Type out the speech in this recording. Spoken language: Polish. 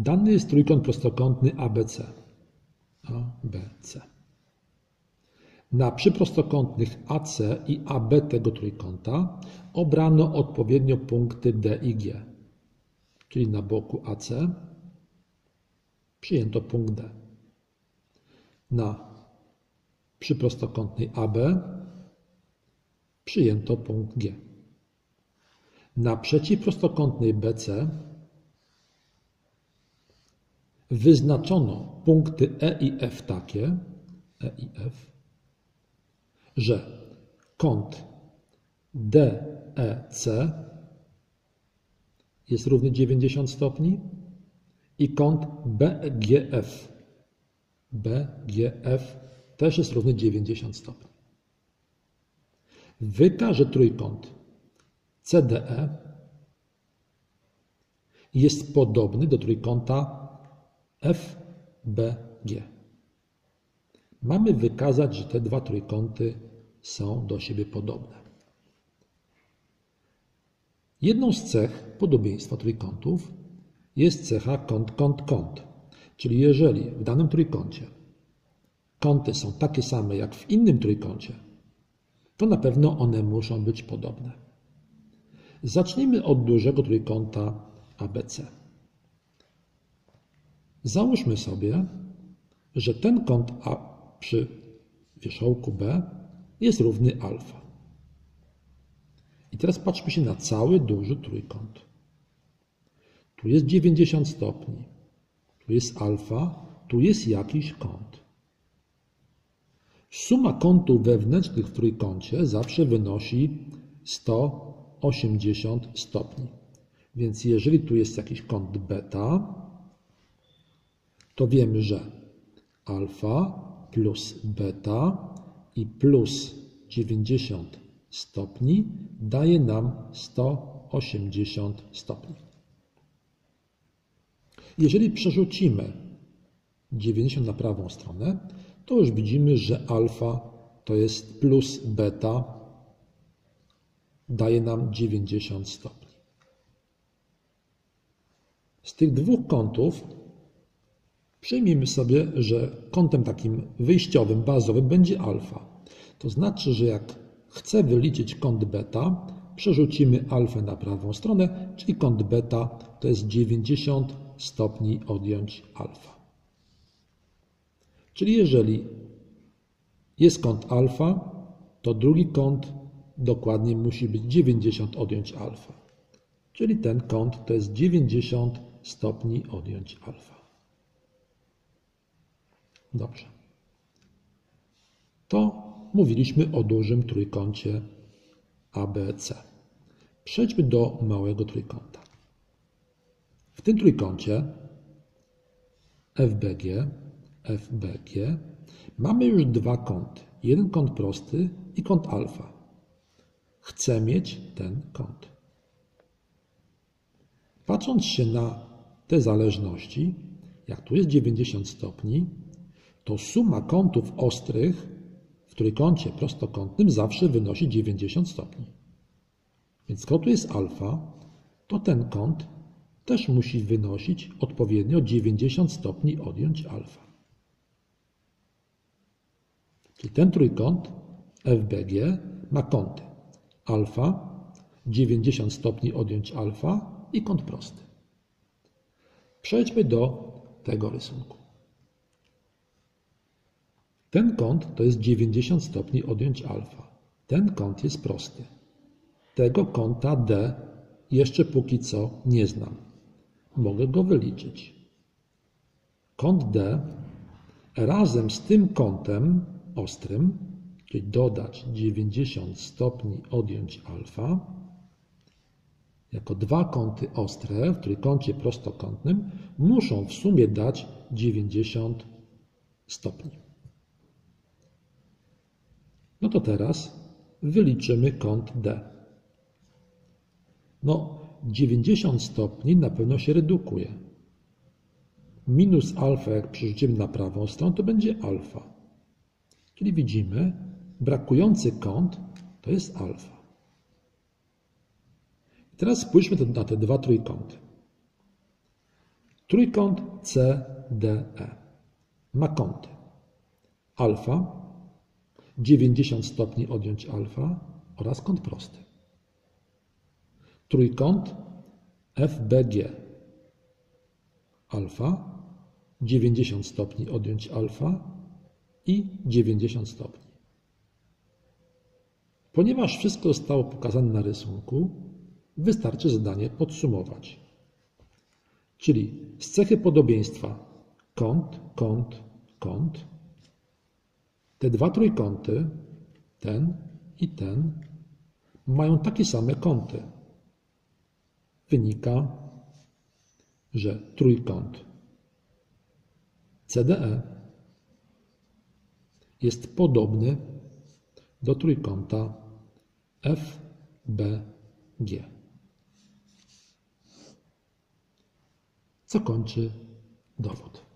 Dany jest trójkąt prostokątny ABC. ABC. Na przyprostokątnych AC i AB tego trójkąta obrano odpowiednio punkty D i G, czyli na boku AC przyjęto punkt D. Na przyprostokątnej AB przyjęto punkt G. Na przeciwprostokątnej BC wyznaczono punkty E i F takie, E i F, że kąt DEC jest równy 90 stopni i kąt BGF BGF też jest równy 90 stopni. Wykaże trójkąt CDE jest podobny do trójkąta FBG. Mamy wykazać, że te dwa trójkąty są do siebie podobne. Jedną z cech podobieństwa trójkątów jest cecha kąt, kąt, kąt. Czyli jeżeli w danym trójkącie kąty są takie same jak w innym trójkącie, to na pewno one muszą być podobne. Zacznijmy od dużego trójkąta ABC. Załóżmy sobie, że ten kąt A przy wierzchołku B jest równy alfa. I teraz patrzmy się na cały duży trójkąt. Tu jest 90 stopni, tu jest alfa, tu jest jakiś kąt. Suma kątów wewnętrznych w trójkącie zawsze wynosi 180 stopni. Więc jeżeli tu jest jakiś kąt beta, to wiemy, że alfa plus beta i plus 90 stopni daje nam 180 stopni. Jeżeli przerzucimy 90 na prawą stronę, to już widzimy, że alfa to jest plus beta daje nam 90 stopni. Z tych dwóch kątów przyjmijmy sobie, że kątem takim wyjściowym, bazowym będzie alfa. To znaczy, że jak chcę wyliczyć kąt beta, przerzucimy alfę na prawą stronę, czyli kąt beta to jest 90 stopni odjąć alfa. Czyli jeżeli jest kąt alfa, to drugi kąt dokładnie musi być 90 odjąć alfa. Czyli ten kąt to jest 90 stopni odjąć alfa. Dobrze. To mówiliśmy o dużym trójkącie ABC. Przejdźmy do małego trójkąta. W tym trójkącie FBG, FBG mamy już dwa kąty. Jeden kąt prosty i kąt alfa. Chcę mieć ten kąt. Patrząc się na te zależności, jak tu jest 90 stopni, to suma kątów ostrych w trójkącie prostokątnym zawsze wynosi 90 stopni. Więc skoro tu jest alfa, to ten kąt też musi wynosić odpowiednio 90 stopni odjąć alfa. Czyli ten trójkąt FBG ma kąty alfa, 90 stopni odjąć alfa i kąt prosty. Przejdźmy do tego rysunku. Ten kąt to jest 90 stopni odjąć alfa. Ten kąt jest prosty. Tego kąta D jeszcze póki co nie znam. Mogę go wyliczyć. Kąt D razem z tym kątem ostrym, czyli dodać 90 stopni odjąć alfa, jako dwa kąty ostre w trójkącie prostokątnym muszą w sumie dać 90 stopni. No to teraz wyliczymy kąt D. No, 90 stopni na pewno się redukuje. Minus alfa, jak przerzucimy na prawą stronę, to będzie alfa. Czyli widzimy, brakujący kąt to jest alfa. Teraz spójrzmy na te dwa trójkąty. Trójkąt CDE ma kąty alfa, 90 stopni odjąć alfa oraz kąt prosty. Trójkąt FBG alfa, 90 stopni odjąć alfa i 90 stopni. Ponieważ wszystko zostało pokazane na rysunku, wystarczy zadanie podsumować. Czyli z cechy podobieństwa kąt, kąt, kąt. Te dwa trójkąty, ten i ten, mają takie same kąty. Wynika, że trójkąt CDE jest podobny do trójkąta FBG. Co kończy dowód.